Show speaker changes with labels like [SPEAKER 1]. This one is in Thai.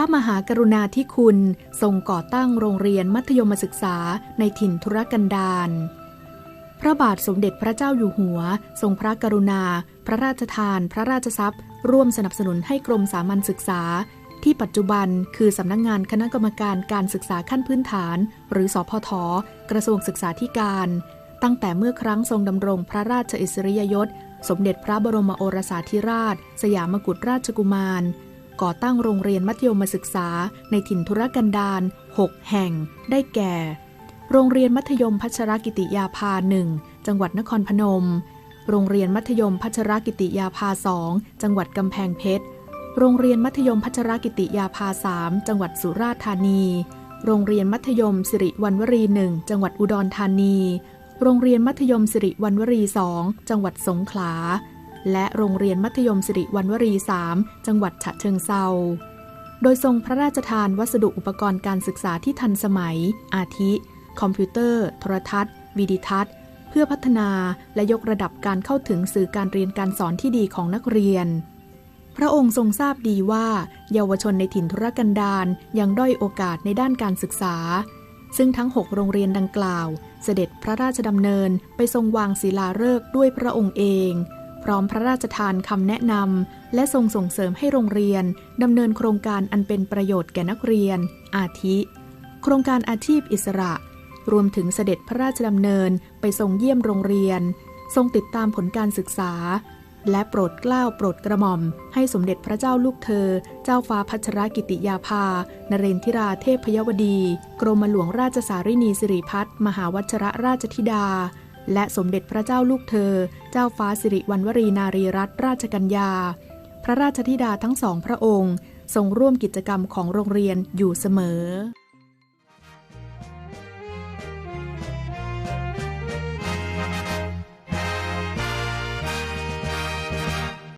[SPEAKER 1] ระมหากรุณาธิคุณทรงก่อตั้งโรงเรียนมัธยมศึกษาในถิ่นทุรกันดารพระบาทสมเด็จพระเจ้าอยู่หัว ทรงพระกรุณา พระราชทาน พระราชทรัพย์ ร่วมสนับสนุนให้กรมสามัญศึกษา ที่ปัจจุบันคือสำนักงงานคณะกรรมการการศึกษาขั้นพื้นฐาน หรือสอพท กระทรวงศึกษาธิการ ตั้งแต่เมื่อครั้งทรงดำรงพระราชอิสริยยศ สมเด็จพระบรมโอรสาธิราช สยามกุฎราชกุมาร ก่อตั้งโรงเรียนมัธยมศึกษาในถิ่นทุรกันดาร 6 แห่ง ได้แก่ โรงเรียนมัธยมพัชรกิติยาภาหนึ่งจังหวัดนครพนม โรงเรียนมัธยมพัชรกิติยาภาสองจังหวัดกำแพงเพชร โรงเรียนมัธยมพัชรกิติยาภาสามจังหวัดสุราษฎร์ธานี โรงเรียนมัธยมสิริวัณวรีหนึ่งจังหวัดอุดรธานี โรงเรียนมัธยมสิริวัณวรีสองจังหวัดสงขลา และโรงเรียนมัธยมสิริวัณวรีสามจังหวัดฉะเชิงเซา โดยทรงพระราชทานวัสดุอุปกรณ์การศึกษาที่ทันสมัย อาทิ คอมพิวเตอร์ โทรทัศน์ วิดิทัศน์ เพื่อพัฒนาและยกระดับการเข้าถึงสื่อการเรียนการสอนที่ดีของนักเรียน พระองค์ทรงทราบดีว่า เยาวชนในถิ่นทุรกันดารยังด้อยโอกาสในด้านการศึกษา ซึ่งทั้ง 6 โรงเรียนดังกล่าว เสด็จพระราชดำเนินไปทรงวางศิลาฤกษ์ด้วยพระองค์เอง พร้อมพระราชทานคำแนะนำและทรงส่งเสริมให้โรงเรียนดำเนินโครงการอันเป็นประโยชน์แก่นักเรียน อาทิ โครงการอาชีพอิสระ รวมถึงเสด็จพระราชดำเนินไปทรงเยี่ยมโรงเรียน ทรงติดตามผลการศึกษา และโปรดเกล้าโปรดกระหม่อม ให้สมเด็จพระเจ้าลูกเธอ เจ้าฟ้าพัชรกิติยาภา นเรนทิราเทพยวดี กรมหลวงราชสารินีสิริพัฒมหาวัชรราชธิดา และสมเด็จพระเจ้าลูกเธอ เจ้าฟ้าสิริวัณวรีนารีรัตนราชกัญญา พระราชธิดาทั้งสองพระองค์ ทรงร่วมกิจกรรมของโรงเรียนอยู่เสมอ